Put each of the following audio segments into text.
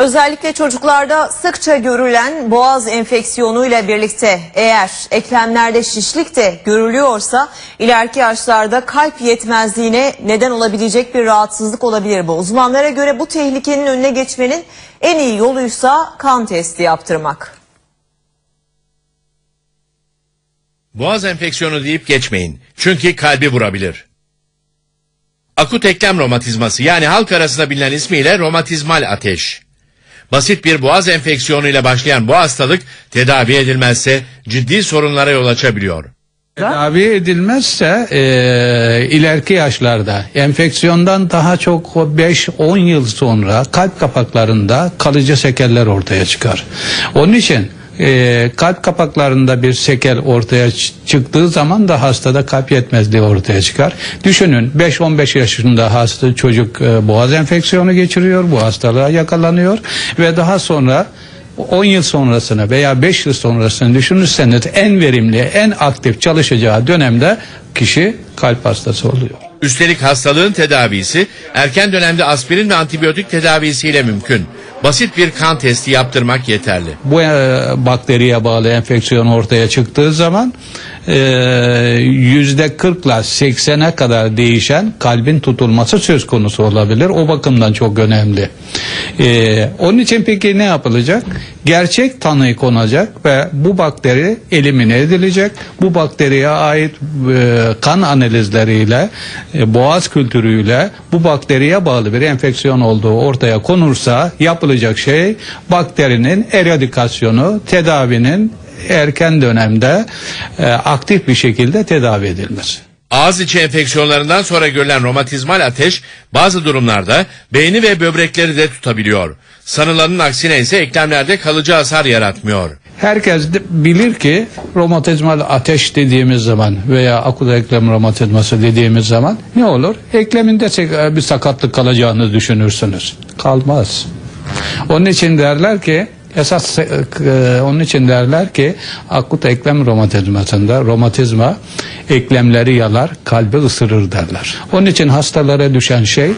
Özellikle çocuklarda sıkça görülen boğaz enfeksiyonu ile birlikte eğer eklemlerde şişlik de görülüyorsa ileriki yaşlarda kalp yetmezliğine neden olabilecek bir rahatsızlık olabilir bu. Uzmanlara göre bu tehlikenin önüne geçmenin en iyi yoluysa kan testi yaptırmak. Boğaz enfeksiyonu deyip geçmeyin. Çünkü kalbi vurabilir. Akut eklem romatizması yani halk arasında bilinen ismiyle romatizmal ateş. Basit bir boğaz enfeksiyonuyla başlayan bu hastalık tedavi edilmezse ciddi sorunlara yol açabiliyor. Tedavi edilmezse e, ileriki yaşlarda enfeksiyondan daha çok 5-10 yıl sonra kalp kapaklarında kalıcı sekeller ortaya çıkar. Onun için e, kalp kapaklarında bir sekel ortaya çıktığı zaman da hastada kalp yetmezliği ortaya çıkar. Düşünün 5-15 yaşında hasta çocuk e, boğaz enfeksiyonu geçiriyor, bu hastalığa yakalanıyor ve daha sonra 10 yıl sonrasını veya 5 yıl sonrasını düşünürseniz en verimli, en aktif çalışacağı dönemde kişi kalp hastası oluyor. Üstelik hastalığın tedavisi erken dönemde aspirin ve antibiyotik tedavisiyle mümkün. Basit bir kan testi yaptırmak yeterli. Bu e, bakteriye bağlı enfeksiyon ortaya çıktığı zaman yüzde 40 ile 80'e kadar değişen kalbin tutulması söz konusu olabilir. O bakımdan çok önemli. E, onun için peki ne yapılacak? Gerçek tanı konacak ve bu bakteri elimine edilecek. Bu bakteriye ait e, kan analizleriyle, e, boğaz kültürüyle bu bakteriye bağlı bir enfeksiyon olduğu ortaya konursa yapılacak şey bakterinin eradikasyonu, tedavinin erken dönemde e, aktif bir şekilde tedavi edilmesi. Ağız içi enfeksiyonlarından sonra görülen romatizmal ateş bazı durumlarda beyni ve böbrekleri de tutabiliyor. Sanılanın aksine ise eklemlerde kalıcı hasar yaratmıyor. Herkes de bilir ki romatizmal ateş dediğimiz zaman veya akut eklem romatizması dediğimiz zaman ne olur? Ekleminde sek- bir sakatlık kalacağını düşünürsünüz. Kalmaz. Onun için derler ki esas e, onun için derler ki akut eklem romatizmasında romatizma eklemleri yalar, kalbi ısırır derler. Onun için hastalara düşen şey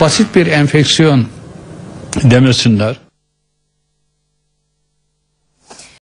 basit bir enfeksiyon demesinler.